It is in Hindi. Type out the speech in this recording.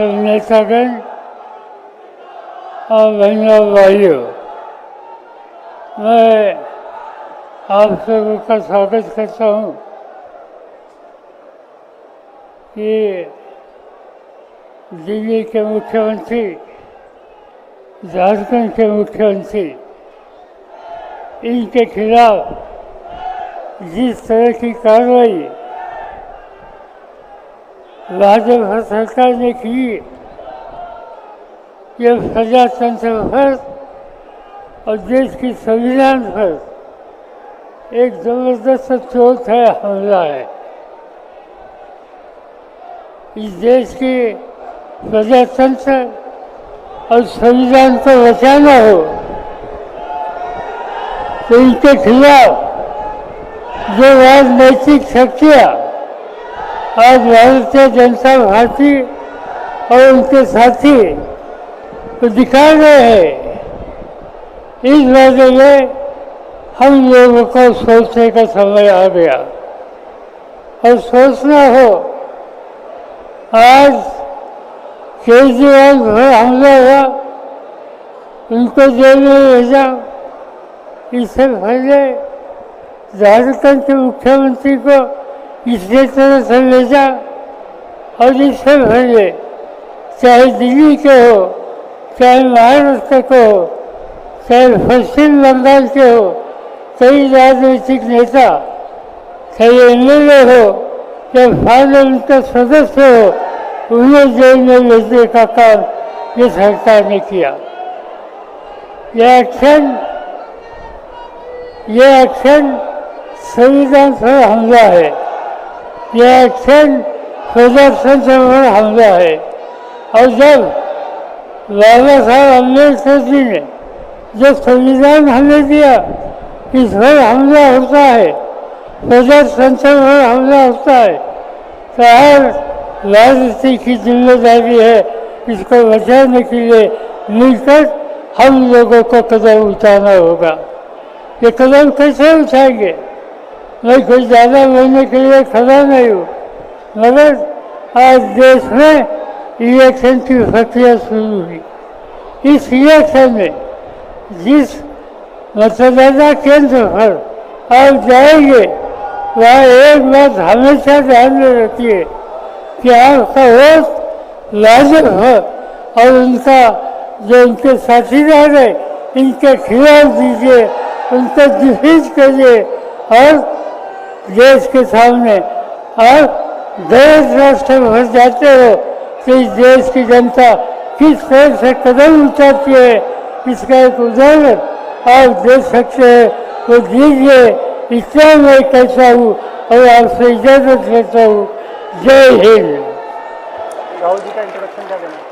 सब नेतागण और बहनों भाइयों। मैं आप सबों का स्वागत करता हूँ कि दिल्ली के मुख्यमंत्री, झारखंड के मुख्यमंत्री, इनके खिलाफ जिस तरह की कार्रवाई भाजपा सरकार ने की ये प्रजातंत्र पर और देश की संविधान पर एक जबरदस्त चोट है हमला है। इस देश के प्रजातंत्र और संविधान को बचाना हो तो इनके खिलाफ जो राजनैतिक शक्तियाँ आज भारतीय जनता पार्टी और उनके साथी को दिखा रहे हैं। इस वजह में हम लोगों को सोचने का समय आ गया। और सोचना हो, आज केजरीवाल पर हमला हुआ, उनको जेल में भेजा। इससे पहले झारखंड के मुख्यमंत्री को इसी तरह से और इससे पहले चाहे दिल्ली के हो, चाहे महाराष्ट्र के हो, चाहे पश्चिम बंगाल के हो, कई राजनीतिक नेता, चाहे एम एल ए हो, या पार्लियामेंट का सदस्य हो, उन्हें जेल में भेजने का काम ये सरकार ने किया। यह एक्शन ये एक्शन संविधान पर हमला है। यह एक्शन प्रजातंत्र पर हमला है। और जब बाबा साहब अंबेडकर जी ने जो संविधान हमें दिया, इस पर हमला होता है प्रजातंत्र पर हमला होता है तो हर राजनीति की ज़िम्मेदारी है, इसको बचाने के लिए मिलकर हम लोगों को कदम उठाना होगा। ये कदम कैसे उठाएँगे? मैं कुछ ज़्यादा बोलने के लिए खड़ा नहीं हूँ। मगर आज देश में इलेक्शन की प्रक्रिया शुरू हुई। इस इलेक्शन में जिस मतदाता केंद्र पर आप जाएँगे, वह एक बात हमेशा ध्यान में रखिए कि आपका वोट लाजम हो और उनका जो उनके साथीदार है, इनके खिलाफ दीजिए, उनको डिफीज करिए और देश के सामने आप देश राष्ट्र भर जाते हो तो इस देश की जनता किस तरह से कदम उठाती है इसका एक उदाहरण आप देख सकते हैं। वो दीजिए इतना मैं कहता हूँ और आपसे इजाज़त लेता हूँ। जय हिंद। राहुल जी का इंट्रोडक्शन क्या देना